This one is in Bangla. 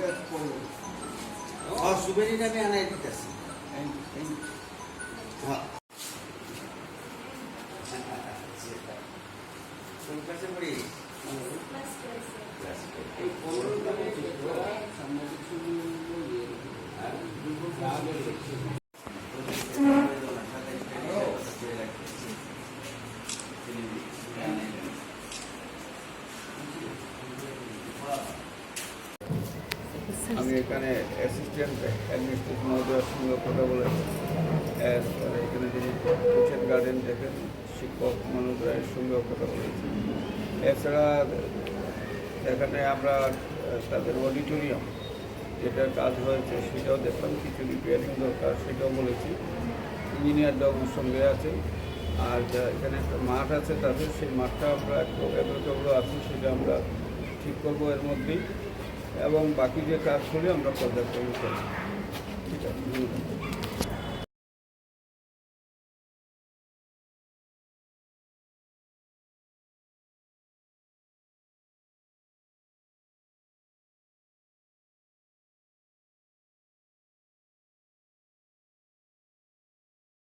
get for you. Or souvenir আমি আনাই দিতেছি। হ্যাঁ। কলকাতা পড়ি। ক্লাস 12. ক্লাস 12. আমি এখানে অ্যাসিস্ট্যান্ট অ্যাডমিনিস্ট্রেশন মহোদয়ের সঙ্গে কথা এরপরে এখানে যিনি কিচেন গার্ডেন দেখেন, শিক্ষক মনোজ রায়ের সঙ্গেও কথা বলেছি। এছাড়া এখানে আমরা তাদের অডিটোরিয়াম যেটার কাজ হয়েছে, সেটাও দেখলাম। কিছু রিপেয়ারিং দরকার, সেটাও বলেছি। ইঞ্জিনিয়ার বাবুর সঙ্গে আছে আর এখানে একটা মাঠ আছে তাদের সেই মাঠটা আমরা একটু এগুলো আছে, সেটা আমরা ঠিক করব এর মধ্যেই। এবং বাকি যে কাজগুলি আমরা পর্যাপ্ত করি ঠিক আছে।